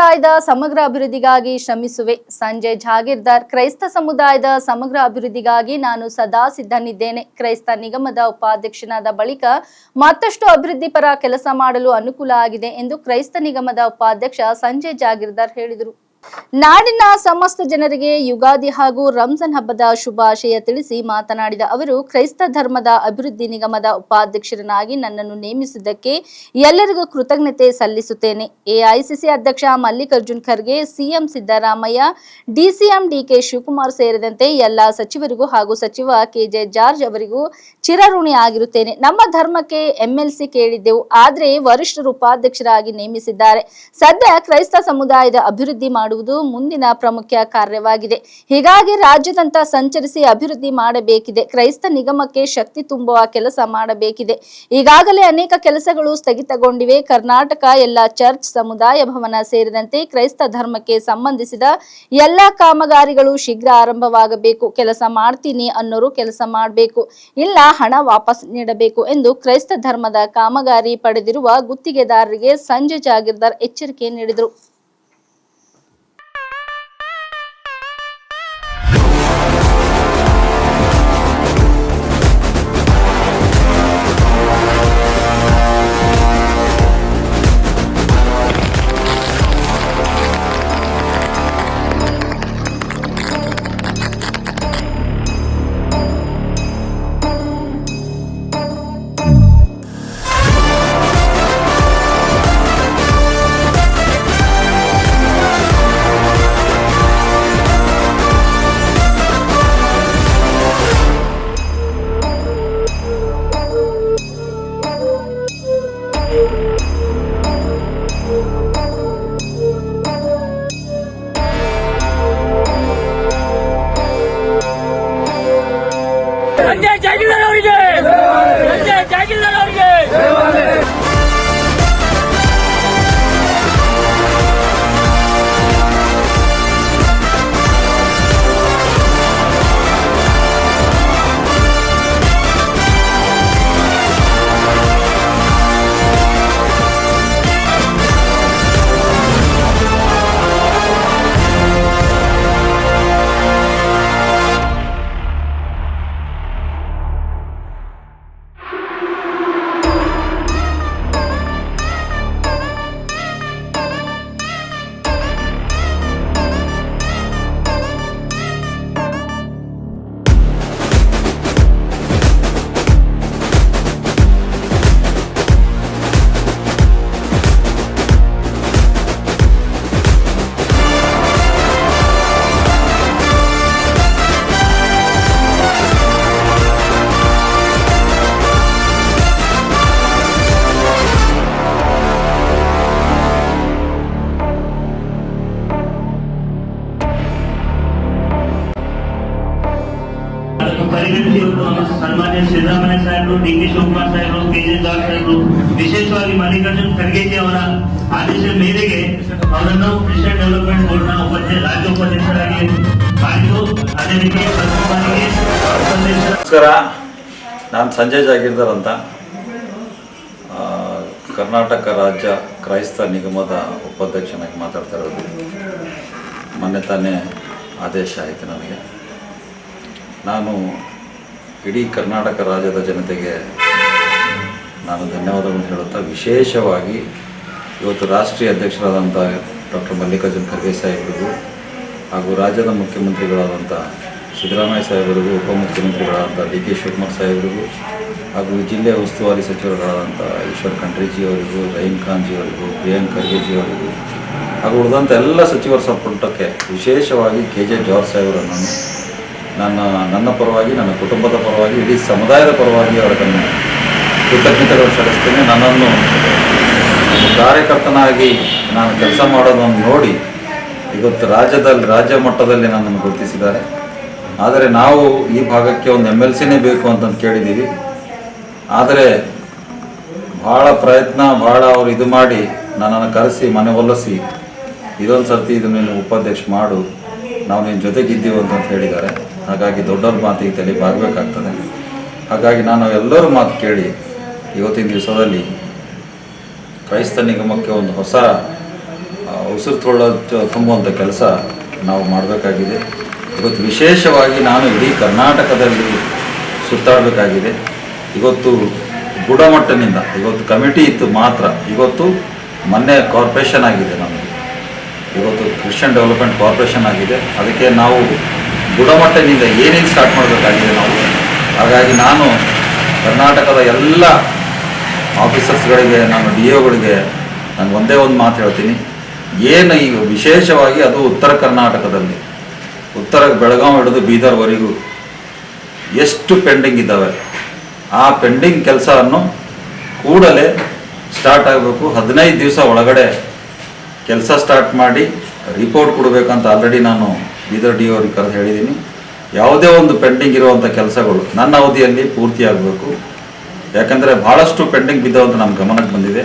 ಸಮುದಾಯದ ಸಮಗ್ರ ಅಭಿವೃದ್ಧಿಗಾಗಿ ಶ್ರಮಿಸುವೆ. ಸಂಜಯ್ ಜಾಗೀರ್ದಾರ್ ಕ್ರೈಸ್ತ ಸಮುದಾಯದ ಸಮಗ್ರ ಅಭಿವೃದ್ಧಿಗಾಗಿ ನಾನು ಸದಾ ಸಿದ್ಧನಿದ್ದೇನೆ. ಕ್ರೈಸ್ತ ನಿಗಮದ ಉಪಾಧ್ಯಕ್ಷನಾದ ಬಳಿಕ ಮತ್ತಷ್ಟು ಅಭಿವೃದ್ಧಿ ಪರ ಕೆಲಸ ಮಾಡಲು ಅನುಕೂಲ ಆಗಿದೆ ಎಂದು ಕ್ರೈಸ್ತ ನಿಗಮದ ಉಪಾಧ್ಯಕ್ಷ ಸಂಜಯ್ ಜಾಗೀರ್ದಾರ್ ಹೇಳಿದರು. ನಾಡಿನ ಸಮಸ್ತ ಜನರಿಗೆ ಯುಗಾದಿ ಹಾಗೂ ರಂಜಾನ್ ಹಬ್ಬದ ಶುಭಾಶಯ ತಿಳಿಸಿ ಮಾತನಾಡಿದ ಅವರು, ಕ್ರೈಸ್ತ ಧರ್ಮದ ಅಭಿವೃದ್ಧಿ ನಿಗಮದ ಉಪಾಧ್ಯಕ್ಷರನ್ನಾಗಿ ನನ್ನನ್ನು ನೇಮಿಸಿದ್ದಕ್ಕೆ ಎಲ್ಲರಿಗೂ ಕೃತಜ್ಞತೆ ಸಲ್ಲಿಸುತ್ತೇನೆ. ಎಐಸಿಸಿ ಅಧ್ಯಕ್ಷ Mallikarjun Kharge, CM Siddaramaiah, DCM DK Shivakumar ಸೇರಿದಂತೆ ಎಲ್ಲ ಸಚಿವರಿಗೂ ಹಾಗೂ ಸಚಿವ ಕೆಜೆ ಜಾರ್ಜ್ ಅವರಿಗೂ ಚಿರಋಣಿ ಆಗಿರುತ್ತೇನೆ. ನಮ್ಮ ಧರ್ಮಕ್ಕೆ ಎಂಎಲ್ಸಿ ಕೇಳಿದ್ದೆವು, ಆದರೆ ವರಿಷ್ಠರು ಉಪಾಧ್ಯಕ್ಷರಾಗಿ ನೇಮಿಸಿದ್ದಾರೆ. ಸದ್ಯ ಕ್ರೈಸ್ತ ಸಮುದಾಯದ ಅಭಿವೃದ್ಧಿ ಮಾಡುವುದು ಮುಂದಿನ ಪ್ರಮುಖ ಕಾರ್ಯವಾಗಿದೆ. ಹೀಗಾಗಿ ರಾಜ್ಯದಂತ ಸಂಚರಿಸಿ ಅಭಿವೃದ್ಧಿ ಮಾಡಬೇಕಿದೆ. ಕ್ರೈಸ್ತ ನಿಗಮಕ್ಕೆ ಶಕ್ತಿ ತುಂಬುವ ಕೆಲಸ ಮಾಡಬೇಕಿದೆ. ಈಗಾಗಲೇ ಅನೇಕ ಕೆಲಸಗಳು ಸ್ಥಗಿತಗೊಂಡಿವೆ. ಕರ್ನಾಟಕ, ಎಲ್ಲ ಚರ್ಚ್, ಸಮುದಾಯ ಭವನ ಸೇರಿದಂತೆ ಕ್ರೈಸ್ತ ಧರ್ಮಕ್ಕೆ ಸಂಬಂಧಿಸಿದ ಎಲ್ಲ ಕಾಮಗಾರಿಗಳು ಶೀಘ್ರ ಆರಂಭವಾಗಬೇಕು. ಕೆಲಸ ಮಾಡ್ತೀನಿ ಅನ್ನೋರು ಕೆಲಸ ಮಾಡಬೇಕು. ಇಲ್ಲ ಹಣ ವಾಪಸ್ ನೀಡಬೇಕು ಎಂದು ಕ್ರೈಸ್ತ ಧರ್ಮದ ಕಾಮಗಾರಿ ಪಡೆದಿರುವ ಗುತ್ತಿಗೆದಾರರಿಗೆ ಸಂಜೆ ಜಾಗೀರ್ದಾರ್ ಎಚ್ಚರಿಕೆ ನೀಡಿದರು. ನಮ್ಮ ಸನ್ಮಾನ್ಯ ಸಿದ್ದರಾಮಯ್ಯ ಸಾಹೇಬರು, ಡಿ ಕೆ ಶಿವಕುಮಾರ್ ಸಾಹೇಬರು, ಕೆ ಜಾರ್ಜ್ ಸಾಹೇಬರು, ವಿಶೇಷವಾಗಿ ಮಲ್ಲಿಕಾರ್ಜುನ್ ಖರ್ಗೆಜಿ ಅವರ ಆದೇಶದ ಮೇರೆಗೆ ಅವರನ್ನು ಕ್ರಿಶ್ಚಿಯನ್ ಡೆವಲಪ್ಮೆಂಟ್ ಬೋರ್ಡ್ನ ಉಪಾಧ್ಯಕ್ಷ ರಾಜ್ಯ ಉಪಾಧ್ಯಕ್ಷರಾಗಿ ಮಾಡಿದ್ದು. ಅದೇ ರೀತಿ ಪ್ರಥಮ ನಮಸ್ಕಾರ. ನಾನು ಸಂಜಯ್ ಜಾಗೀರ್ದಾರ್ ಅಂತ. ಕರ್ನಾಟಕ ರಾಜ್ಯ ಕ್ರೈಸ್ತ ನಿಗಮದ ಉಪಾಧ್ಯಕ್ಷನಾಗಿ ಮಾತಾಡ್ತಾ ಇರೋದು. ಮೊನ್ನೆ ತಾನೇ ಆದೇಶ ಆಯಿತು ನನಗೆ. ನಾನು ಇಡೀ ಕರ್ನಾಟಕ ರಾಜ್ಯದ ಜನತೆಗೆ ನಾನು ಧನ್ಯವಾದಗಳನ್ನು ಹೇಳುತ್ತಾ, ವಿಶೇಷವಾಗಿ ಇವತ್ತು ರಾಷ್ಟ್ರೀಯ ಅಧ್ಯಕ್ಷರಾದಂಥ ಡಾಕ್ಟರ್ ಮಲ್ಲಿಕಾರ್ಜುನ್ ಖರ್ಗೆ ಸಾಹೇಬರಿಗೂ ಹಾಗೂ ರಾಜ್ಯದ ಮುಖ್ಯಮಂತ್ರಿಗಳಾದಂಥ ಸಿದ್ದರಾಮಯ್ಯ ಸಾಹೇಬರಿಗೂ, ಉಪಮುಖ್ಯಮಂತ್ರಿಗಳಾದಂಥ ಡಿ ಕೆ ಶಿವಕುಮಾರ್ ಸಾಹೇಬರಿಗೂ ಹಾಗೂ ಜಿಲ್ಲೆಯ ಉಸ್ತುವಾರಿ ಸಚಿವರುಗಳಾದಂಥ ಈಶ್ವರ್ ಖಂಡ್ರೇಜಿ ಅವರಿಗೂ, ರಹೀಂ ಖಾನ್ಜಿ ಅವರಿಗೂ, ಪ್ರಿಯಾಂಕ್ ಖರ್ಗೆಜಿ ಅವರಿಗೂ ಹಾಗೂ ಉಳಿದಂಥ ಎಲ್ಲ ಸಚಿವರ ಸಂಪುಟಕ್ಕೆ ವಿಶೇಷವಾಗಿ ಕೆ ಜೆ ಜಾರ್ಜ್ ಸಾಹೇಬರನ್ನು ನನ್ನ ನನ್ನ ಪರವಾಗಿ, ನನ್ನ ಕುಟುಂಬದ ಪರವಾಗಿ, ಇಡೀ ಸಮುದಾಯದ ಪರವಾಗಿ ಅವರನ್ನು ಕೃತಜ್ಞತೆಗಳು ಸಲ್ಲಿಸ್ತೇನೆ. ನನ್ನನ್ನು ಕಾರ್ಯಕರ್ತನಾಗಿ ನಾನು ಕೆಲಸ ಮಾಡೋದನ್ನು ನೋಡಿ ಇವತ್ತು ರಾಜ್ಯದಲ್ಲಿ, ರಾಜ್ಯ ಮಟ್ಟದಲ್ಲಿ ನನ್ನನ್ನು ಗುರುತಿಸಿದ್ದಾರೆ. ಆದರೆ ನಾವು ಈ ಭಾಗಕ್ಕೆ ಒಂದು ಎಂ ಎಲ್ ಸಿನೇ ಬೇಕು ಅಂತಂದು ಕೇಳಿದ್ದೀವಿ. ಆದರೆ ಭಾಳ ಪ್ರಯತ್ನ ಭಾಳ ಅವರು ಇದು ಮಾಡಿ ನನ್ನನ್ನು ಕರೆಸಿ, ಮನೆ ಒಲಿಸಿ ಇದೊಂದು ಸರ್ತಿ ಇದನ್ನು ಉಪಾಧ್ಯಕ್ಷ ಮಾಡು, ನಾವು ನಿನ್ನ ಜೊತೆಗಿದ್ದೀವಿ ಅಂತಂತ ಹೇಳಿದ್ದಾರೆ. ಹಾಗಾಗಿ ದೊಡ್ಡವ್ರ ಮಾತಿಗೆ ತಲೆ ಬಾಗಬೇಕಾಗ್ತದೆ. ಹಾಗಾಗಿ ನಾನು ಎಲ್ಲರ ಮಾತು ಕೇಳಿ ಇವತ್ತಿನ ದಿವಸದಲ್ಲಿ ಕ್ರೈಸ್ತ ನಿಗಮಕ್ಕೆ ಒಂದು ಹೊಸ ಉಸಿರು ತೊಳ್ಳ ತುಂಬುವಂಥ ಕೆಲಸ ನಾವು ಮಾಡಬೇಕಾಗಿದೆ. ಇವತ್ತು ವಿಶೇಷವಾಗಿ ನಾನು ಇಡೀ ಕರ್ನಾಟಕದಲ್ಲಿ ಸುತ್ತಾಡಬೇಕಾಗಿದೆ. ಇವತ್ತು ಗುಡಮಟ್ಟನಿಂದ, ಇವತ್ತು ಕಮಿಟಿ ಇತ್ತು ಮಾತ್ರ, ಇವತ್ತು ಮೊನ್ನೆ ಕಾರ್ಪೊರೇಷನ್ ಆಗಿದೆ ನಮಗೆ ಇವತ್ತು ಕ್ರಿಶ್ಚಿಯನ್ ಡೆವಲಪ್ಮೆಂಟ್ ಕಾರ್ಪೊರೇಷನ್ ಆಗಿದೆ. ಅದಕ್ಕೆ ನಾವು ಗುಣಮಟ್ಟದಿಂದ ಏನೇನು ಸ್ಟಾರ್ಟ್ ಮಾಡಬೇಕಾಗಿದೆ ನಾವು? ಹಾಗಾಗಿ ನಾನು ಕರ್ನಾಟಕದ ಎಲ್ಲ ಆಫೀಸರ್ಸ್ಗಳಿಗೆ ನಾನು ಡಿ ಒಗಳಿಗೆ ನಾನು ಒಂದೇ ಒಂದು ಮಾತು ಹೇಳ್ತೀನಿ. ಏನು ಈಗ ವಿಶೇಷವಾಗಿ ಅದು ಉತ್ತರ ಕರ್ನಾಟಕದಲ್ಲಿ, ಉತ್ತರ ಬೆಳಗಾವಿ ಹಿಡಿದು ಬೀದರ್ವರೆಗೂ ಎಷ್ಟು ಪೆಂಡಿಂಗ್ ಇದ್ದಾವೆ, ಆ ಪೆಂಡಿಂಗ್ ಕೆಲಸವನ್ನು ಕೂಡಲೇ ಸ್ಟಾರ್ಟ್ ಆಗಬೇಕು. ಹದಿನೈದು ದಿವಸ ಒಳಗಡೆ ಕೆಲಸ ಸ್ಟಾರ್ಟ್ ಮಾಡಿ ರಿಪೋರ್ಟ್ ಕೊಡಬೇಕಂತ ಆಲ್ರೆಡಿ ನಾನು ಬೀದರ್ ಡಿ ಅವ್ರಿಗೆ ಕರೆದು ಹೇಳಿದ್ದೀನಿ. ಯಾವುದೇ ಒಂದು ಪೆಂಡಿಂಗ್ ಇರುವಂಥ ಕೆಲಸಗಳು ನನ್ನ ಅವಧಿಯಲ್ಲಿ ಪೂರ್ತಿ ಆಗಬೇಕು. ಯಾಕಂದರೆ ಭಾಳಷ್ಟು ಪೆಂಡಿಂಗ್ ಬಿದ್ದವಂತ ನಮ್ಮ ಗಮನಕ್ಕೆ ಬಂದಿದೆ.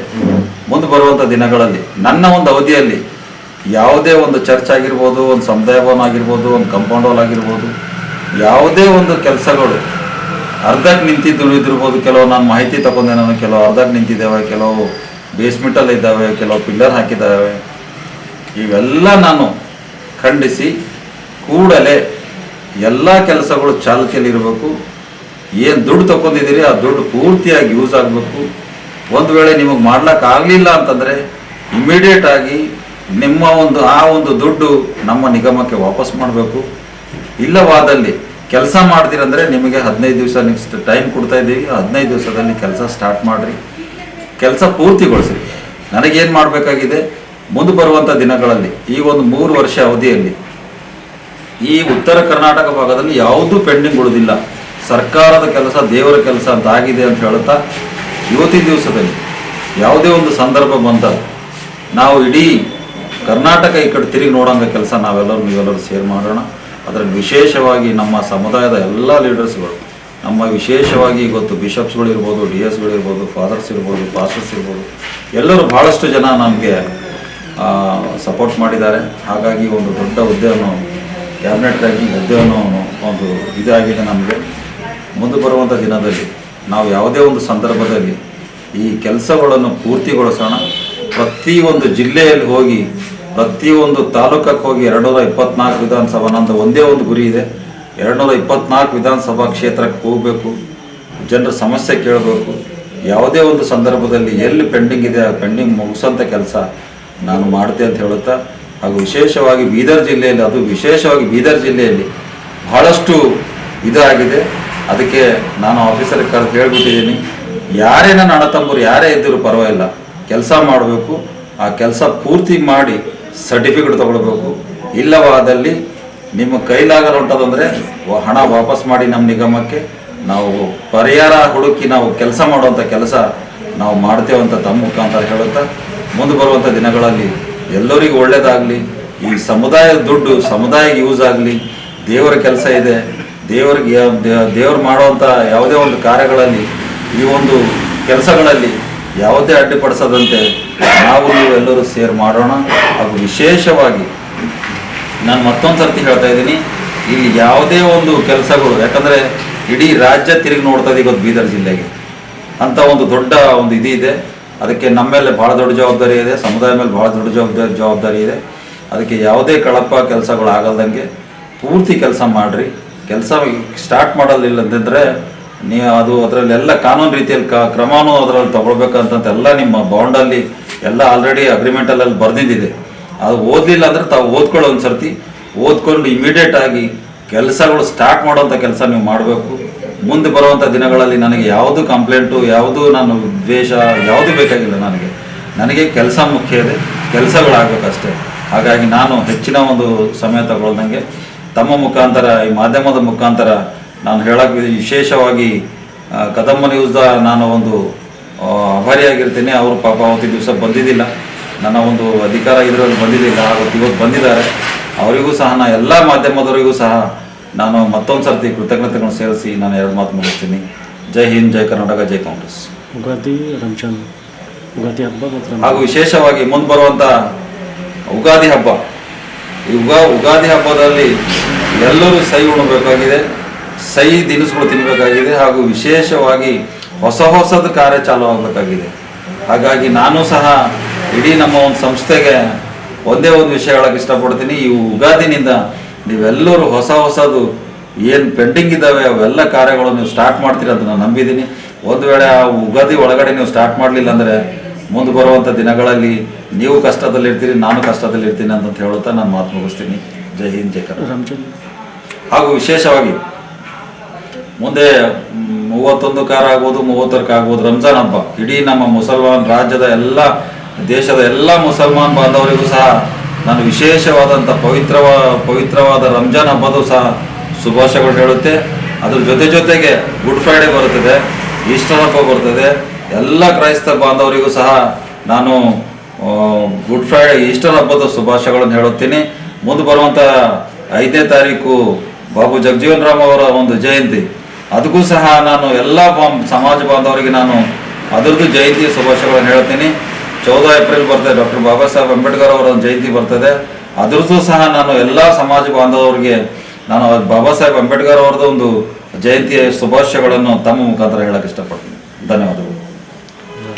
ಮುಂದೆ ಬರುವಂಥ ದಿನಗಳಲ್ಲಿ ನನ್ನ ಒಂದು ಅವಧಿಯಲ್ಲಿ ಯಾವುದೇ ಒಂದು ಚರ್ಚ್ ಆಗಿರ್ಬೋದು, ಒಂದು ಸಮುದಾಯ ಭವನ ಆಗಿರ್ಬೋದು, ಒಂದು ಕಂಪೌಂಡ್ ಹಾಲ್ ಆಗಿರ್ಬೋದು, ಯಾವುದೇ ಒಂದು ಕೆಲಸಗಳು ಅರ್ಧಕ್ಕೆ ನಿಂತಿದ್ದು ಉಳಿದಿರ್ಬೋದು ಕೆಲವು ನಾನು ಮಾಹಿತಿ ತಗೊಂಡೆ ನಾನು, ಕೆಲವು ಅರ್ಧಕ್ಕೆ ನಿಂತಿದ್ದಾವೆ, ಕೆಲವು ಬೇಸ್ಮೆಂಟಲ್ಲಿ ಇದ್ದಾವೆ, ಕೆಲವು ಪಿಲ್ಲರ್ ಹಾಕಿದ್ದಾವೆ. ಇವೆಲ್ಲ ನಾನು ಖಂಡಿಸಿ ಕೂಡಲೇ ಎಲ್ಲ ಕೆಲಸಗಳು ಚಾಲ್ತಿಯಲ್ಲಿರಬೇಕು ಏನು ದುಡ್ಡು ತಗೊಂಡಿದ್ದೀರಿ ಆ ದುಡ್ಡು ಪೂರ್ತಿಯಾಗಿ ಯೂಸ್ ಆಗಬೇಕು. ಒಂದು ವೇಳೆ ನಿಮಗೆ ಮಾಡ್ಲಿಕ್ಕೆ ಆಗಲಿಲ್ಲ ಅಂತಂದರೆ ಇಮಿಡಿಯೇಟ್ ಆಗಿ ನಿಮ್ಮ ಒಂದು, ಆ ಒಂದು ದುಡ್ಡು ನಮ್ಮ ನಿಗಮಕ್ಕೆ ವಾಪಸ್ ಮಾಡಬೇಕು. ಇಲ್ಲವಾದಲ್ಲಿ ಕೆಲಸ ಮಾಡ್ತೀರಂದ್ರೆ ನಿಮಗೆ ಹದಿನೈದು ದಿವಸ ನೆಕ್ಸ್ಟ್ ಟೈಮ್ ಕೊಡ್ತಾ ಇದ್ದೀವಿ. ಹದಿನೈದು ದಿವಸದಲ್ಲಿ ಕೆಲಸ ಸ್ಟಾರ್ಟ್ ಮಾಡಿರಿ. ಕೆಲಸ ಪೂರ್ತಿಗೊಳಿಸ್ರಿ. ನನಗೇನು ಮಾಡಬೇಕಾಗಿದೆ? ಮುಂದೆ ಬರುವಂಥ ದಿನಗಳಲ್ಲಿ, ಈ ಒಂದು ಮೂರು ವರ್ಷ ಅವಧಿಯಲ್ಲಿ ಈ ಉತ್ತರ ಕರ್ನಾಟಕ ಭಾಗದಲ್ಲಿ ಯಾವುದೂ ಪೆಂಡಿಂಗ್ ಉಳಿದಿಲ್ಲ. ಸರ್ಕಾರದ ಕೆಲಸ, ದೇವರ ಕೆಲಸ ಅಂತ ಆಗಿದೆ ಅಂತ ಹೇಳುತ್ತಾ ಇವತ್ತಿನ ದಿವಸದಲ್ಲಿ ಯಾವುದೇ ಒಂದು ಸಂದರ್ಭ ಬಂದ ನಾವು ಇಡೀ ಕರ್ನಾಟಕ ಈ ಕಡೆ ತಿರುಗಿ ನೋಡೋಂಗ ಕೆಲಸ ನಾವೆಲ್ಲರೂ ನೀವೆಲ್ಲರೂ ಸೇರ್ ಮಾಡೋಣ. ಅದರಲ್ಲಿ ವಿಶೇಷವಾಗಿ ನಮ್ಮ ಸಮುದಾಯದ ಎಲ್ಲ ಲೀಡರ್ಸ್ಗಳು ನಮ್ಮ ವಿಶೇಷವಾಗಿ ಇವತ್ತು ಬಿಷಪ್ಸ್ಗಳಿರ್ಬೋದು ಡಿ ಎಸ್ಗಳಿರ್ಬೋದು ಫಾದರ್ಸ್ ಇರ್ಬೋದು ಪಾಸ್ಟರ್ಸ್ ಇರ್ಬೋದು, ಎಲ್ಲರೂ ಭಾಳಷ್ಟು ಜನ ನಮಗೆ ಸಪೋರ್ಟ್ ಮಾಡಿದ್ದಾರೆ. ಹಾಗಾಗಿ ಒಂದು ದೊಡ್ಡ ಹುದ್ದೆಯನ್ನು ಕ್ಯಾಬಿನೆಟ್ ರ್ಯಾಂಕಿಂಗ್ ಹುದ್ದೆಯನ್ನು ಒಂದು ಇದಾಗಿದೆ ನಮಗೆ. ಮುಂದೆ ಬರುವಂಥ ದಿನದಲ್ಲಿ ನಾವು ಯಾವುದೇ ಒಂದು ಸಂದರ್ಭದಲ್ಲಿ ಈ ಕೆಲಸಗಳನ್ನು ಪೂರ್ತಿಗೊಳಿಸೋಣ. ಪ್ರತಿಯೊಂದು ಜಿಲ್ಲೆಯಲ್ಲಿ ಹೋಗಿ, ಪ್ರತಿಯೊಂದು ತಾಲೂಕಕ್ಕೆ ಹೋಗಿ ಎರಡುನೂರ ಇಪ್ಪತ್ನಾಲ್ಕು ವಿಧಾನಸಭಾ, ನಂದು ಒಂದೇ ಒಂದು ಗುರಿ ಇದೆ. ಎರಡುನೂರ ಇಪ್ಪತ್ನಾಲ್ಕು ವಿಧಾನಸಭಾ ಕ್ಷೇತ್ರಕ್ಕೆ ಹೋಗಬೇಕು. ಜನರ ಸಮಸ್ಯೆ ಕೇಳಬೇಕು. ಯಾವುದೇ ಒಂದು ಸಂದರ್ಭದಲ್ಲಿ ಎಲ್ಲಿ ಪೆಂಡಿಂಗ್ ಇದೆ, ಆ ಪೆಂಡಿಂಗ್ ಮುಗಿಸೋಂಥ ಕೆಲಸ ನಾನು ಮಾಡ್ತೆ ಅಂತ ಹೇಳುತ್ತಾ ಹಾಗೂ ವಿಶೇಷವಾಗಿ ಬೀದರ್ ಜಿಲ್ಲೆಯಲ್ಲಿ, ಅದು ವಿಶೇಷವಾಗಿ ಬೀದರ್ ಜಿಲ್ಲೆಯಲ್ಲಿ ಬಹಳಷ್ಟು ಇದಾಗಿದೆ. ಅದಕ್ಕೆ ನಾನು ಆಫೀಸರ್ಗೆ ಕರೆದು ಹೇಳ್ಬಿಟ್ಟಿದ್ದೀನಿ. ಯಾರೇ ನನ್ನ ಅಣ್ಣ ತಮ್ಮರು ಯಾರೇ ಇದ್ದರೂ ಪರವಾಗಿಲ್ಲ. ಕೆಲಸ ಮಾಡಬೇಕು. ಆ ಕೆಲಸ ಪೂರ್ತಿ ಮಾಡಿ ಸರ್ಟಿಫಿಕೇಟ್ ತಗೊಳ್ಬೇಕು. ಇಲ್ಲವಾದಲ್ಲಿ ನಿಮ್ಮ ಕೈಲಾಗಲ್ಲ ಹೊಂಟದಂದರೆ ಹಣ ವಾಪಸ್ ಮಾಡಿ ನಮ್ಮ ನಿಗಮಕ್ಕೆ. ನಾವು ಪರಿಹಾರ ಹುಡುಕಿ ನಾವು ಕೆಲಸ ಮಾಡುವಂಥ ಕೆಲಸ ನಾವು ಮಾಡ್ತೇವಂತ ತಮ್ಮ ಮುಖಾಂತರ ಹೇಳುತ್ತಾ, ಮುಂದೆ ಬರುವಂಥ ದಿನಗಳಲ್ಲಿ ಎಲ್ಲರಿಗೂ ಒಳ್ಳೇದಾಗಲಿ, ಈ ಸಮುದಾಯದ ದುಡ್ಡು ಸಮುದಾಯಕ್ಕೆ ಯೂಸ್ ಆಗಲಿ, ದೇವರ ಕೆಲಸ ಇದೆ, ದೇವರಿಗೆ ದೇವ್ರು ಮಾಡುವಂಥ ಯಾವುದೇ ಒಂದು ಕಾರ್ಯಗಳಲ್ಲಿ, ಈ ಒಂದು ಕೆಲಸಗಳಲ್ಲಿ ಯಾವುದೇ ಅಡ್ಡಿಪಡಿಸದಂತೆ ನಾವು ನೀವು ಎಲ್ಲರೂ ಸೇರ್ ಮಾಡೋಣ. ಹಾಗೂ ವಿಶೇಷವಾಗಿ ನಾನು ಮತ್ತೊಂದು ಸರ್ತಿ ಹೇಳ್ತಾ ಇದ್ದೀನಿ ಇಲ್ಲಿ ಯಾವುದೇ ಒಂದು ಕೆಲಸಗಳು, ಯಾಕಂದರೆ ಇಡೀ ರಾಜ್ಯ ತಿರುಗಿ ನೋಡ್ತಾ ಇದೆ ಇವತ್ತು ಬೀದರ್ ಜಿಲ್ಲೆಗೆ. ಅಂತ ಒಂದು ದೊಡ್ಡ ಒಂದು ಇದು ಇದೆ ಅದಕ್ಕೆ ನಮ್ಮ ಮೇಲೆ ಭಾಳ ದೊಡ್ಡ ಜವಾಬ್ದಾರಿ ಇದೆ, ಸಮುದಾಯ ಮೇಲೆ ಭಾಳ ದೊಡ್ಡ ಜವಾಬ್ದಾರಿ ಜವಾಬ್ದಾರಿ ಇದೆ. ಅದಕ್ಕೆ ಯಾವುದೇ ಕಳಪ ಕೆಲಸಗಳು ಆಗಲ್ದಂಗೆ ಪೂರ್ತಿ ಕೆಲಸ ಮಾಡಿರಿ. ಕೆಲಸ ಸ್ಟಾರ್ಟ್ ಮಾಡೋದಿಲ್ಲ ಅಂತಂದರೆ ನೀ ಅದು ಅದರಲ್ಲೆಲ್ಲ ಕಾನೂನು ರೀತಿಯಲ್ಲಿ ಕ ಕ್ರಮನೂ ಅದರಲ್ಲಿ ತೊಗೊಳ್ಬೇಕಂತ ಎಲ್ಲ ನಿಮ್ಮ ಬಾಂಡಲ್ಲಿ ಎಲ್ಲ ಆಲ್ರೆಡಿ ಅಗ್ರಿಮೆಂಟಲ್ಲಿ ಬರೆದಿದ್ದಿದೆ. ಅದು ಓದಲಿಲ್ಲ ಅಂದರೆ ತಾವು ಓದ್ಕೊಳ್ಳೋ ಒಂದು ಸರ್ತಿ ಓದ್ಕೊಂಡು ಇಮಿಡಿಯೇಟ್ ಆಗಿ ಕೆಲಸಗಳು ಸ್ಟಾರ್ಟ್ ಮಾಡೋಂಥ ಕೆಲಸ ನೀವು ಮಾಡಬೇಕು. ಮುಂದೆ ಬರುವಂಥ ದಿನಗಳಲ್ಲಿ ನನಗೆ ಯಾವುದು ಕಂಪ್ಲೇಂಟು ಯಾವುದು ನಾನು ದ್ವೇಷ, ಯಾವುದು ಬೇಕಾಗಿಲ್ಲ ನನಗೆ. ನನಗೆ ಕೆಲಸ ಮುಖ್ಯ ಇದೆ, ಕೆಲಸಗಳಾಗಬೇಕಷ್ಟೇ. ಹಾಗಾಗಿ ನಾನು ಹೆಚ್ಚಿನ ಒಂದು ಸಮಯ ತಗೊಳ್ದಂಗೆ ತಮ್ಮ ಮುಖಾಂತರ, ಈ ಮಾಧ್ಯಮದ ಮುಖಾಂತರ ನಾನು ಹೇಳಕ್ಕೆ ವಿಶೇಷವಾಗಿ ಕದಂಬ ನ್ಯೂಸ್ದ ನಾನು ಒಂದು ಆಭಾರಿಯಾಗಿರ್ತೀನಿ ಅವರು ಪಾಪ ಅವತ್ತು ದಿವಸ ಬಂದಿದ್ದಿಲ್ಲ. ನನ್ನ ಒಂದು ಅಧಿಕಾರ ಇದರಲ್ಲಿ ಬಂದಿದ್ದಿಲ್ಲ. ಇವತ್ತು ಬಂದಿದ್ದಾರೆ. ಅವರಿಗೂ ಸಹ, ನಾ ಎಲ್ಲ ಮಾಧ್ಯಮದವರಿಗೂ ಸಹ ನಾನು ಮತ್ತೊಂದು ಸರ್ತಿ ಕೃತಜ್ಞತೆಗಳನ್ನು ಸೇರಿಸಿ ನಾನು ಎರಡು ಮಾತು ಮುಗಿಸ್ತೀನಿ. ಜೈ ಹಿಂದ್ ಜೈ ಕರ್ನಾಟಕ ಜೈ ಕಾಂಗ್ರೆಸ್. ಉಗಾದಿ ರಂಜಾನ್ ಉಗಾದಿ ಹಬ್ಬ ಹಾಗೂ ವಿಶೇಷವಾಗಿ ಮುಂದೆ ಬರುವಂಥ ಉಗಾದಿ ಹಬ್ಬ. ಈ ಉಗಾ ಉಗಾದಿ ಹಬ್ಬದಲ್ಲಿ ಎಲ್ಲರೂ ಸೈ ಉಣಬೇಕಾಗಿದೆ ಸೈ ದಿನಸುಗಳು ತಿನ್ನಬೇಕಾಗಿದೆ ಹಾಗೂ ವಿಶೇಷವಾಗಿ ಹೊಸ ಹೊಸದು ಕಾರ್ಯ ಚಾಲು ಆಗಬೇಕಾಗಿದೆ. ಹಾಗಾಗಿ ನಾನು ಸಹ ಇಡೀ ನಮ್ಮ ಒಂದು ಸಂಸ್ಥೆಗೆ ಒಂದೇ ಒಂದು ವಿಷಯ ಹೇಳಕ್ಕೆ ಇಷ್ಟಪಡ್ತೀನಿ. ಈ ಉಗಾದಿನಿಂದ ನೀವೆಲ್ಲರೂ ಹೊಸ ಹೊಸದು ಏನು ಪೆಂಡಿಂಗ್ ಇದ್ದಾವೆ ಅವೆಲ್ಲ ಕಾರ್ಯಗಳು ನೀವು ಸ್ಟಾರ್ಟ್ ಮಾಡ್ತೀರ ಅಂತ ನಾನು ನಂಬಿದ್ದೀನಿ ಒಂದು ವೇಳೆ ಆ ಉಗಾದಿ ಒಳಗಡೆ ನೀವು ಸ್ಟಾರ್ಟ್ ಮಾಡಲಿಲ್ಲ ಅಂದರೆ ಮುಂದೆ ಬರುವಂಥ ದಿನಗಳಲ್ಲಿ ನೀವು ಕಷ್ಟದಲ್ಲಿರ್ತೀರಿ ನಾನು ಕಷ್ಟದಲ್ಲಿರ್ತೀನಿ ಅಂತ ಹೇಳುತ್ತಾ ನಾನು ಮಾತು ಮುಗಿಸ್ತೀನಿ. ಜೈ ಹಿಂದ್ ಜೈ ರಾಮಚಂದ್ರ. ಹಾಗೂ ವಿಶೇಷವಾಗಿ ಮುಂದೆ ಮೂವತ್ತೊಂದು ಕಾರ ಆಗ್ಬೋದು ಮೂವತ್ತರಕ್ಕೆ ಆಗ್ಬೋದು ರಂಜಾನ್ ಹಬ್ಬ. ಇಡೀ ನಮ್ಮ ಮುಸಲ್ಮಾನ್ ರಾಜ್ಯದ ಎಲ್ಲ ದೇಶದ ಎಲ್ಲ ಮುಸಲ್ಮಾನ್ ಬಾಂಧವರಿಗೂ ಸಹ ನಾನು ವಿಶೇಷವಾದಂಥ ಪವಿತ್ರವ, ಪವಿತ್ರವಾದ ರಂಜಾನ್ ಹಬ್ಬದ ಸಹ ಶುಭಾಶಯಗಳು ಹೇಳುತ್ತೆ. ಅದ್ರ ಜೊತೆ ಜೊತೆಗೆ ಗುಡ್ ಫ್ರೈಡೆ ಬರುತ್ತದೆ, ಈಸ್ಟರ್ ಹಬ್ಬ ಬರ್ತದೆ. ಎಲ್ಲ ಕ್ರೈಸ್ತ ಬಾಂಧವರಿಗೂ ಸಹ ನಾನು ಗುಡ್ ಫ್ರೈಡೆ, ಈಸ್ಟರ್ ಹಬ್ಬದ ಶುಭಾಶಯಗಳನ್ನು ಹೇಳುತ್ತೀನಿ. ಮುಂದೆ ಬರುವಂಥ ಐದನೇ ತಾರೀಕು ಬಾಬು ಜಗಜೀವನ್ ರಾಮ್ ಅವರ ಒಂದು ಜಯಂತಿ. ಅದಕ್ಕೂ ಸಹ ನಾನು ಎಲ್ಲ ಸಮಾಜ ಬಾಂಧವರಿಗೆ ನಾನು ಅದರದ್ದು ಜಯಂತಿಯ ಶುಭಾಶಯಗಳನ್ನು ಹೇಳ್ತೀನಿ ಚೌದ ಏಪ್ರಿಲ್ ಬರ್ತದೆ, ಡಾಕ್ಟರ್ ಬಾಬಾ ಸಾಹೇಬ್ ಅಂಬೇಡ್ಕರ್ ಅವರ ಒಂದು ಜಯಂತಿ ಬರ್ತದೆ. ಅದ್ರದ್ದು ಸಹ ನಾನು ಎಲ್ಲ ಸಮಾಜ ಬಾಂಧವರಿಗೆ ನಾನು ಬಾಬಾ ಸಾಹೇಬ್ ಅಂಬೇಡ್ಕರ್ ಅವರದ ಒಂದು ಜಯಂತಿಯ ಶುಭಾಶಯಗಳನ್ನು ತಮ್ಮ ಮುಖಾಂತರ ಹೇಳಕ್ಕೆ ಇಷ್ಟಪಡ್ತೀನಿ. ಧನ್ಯವಾದಗಳು.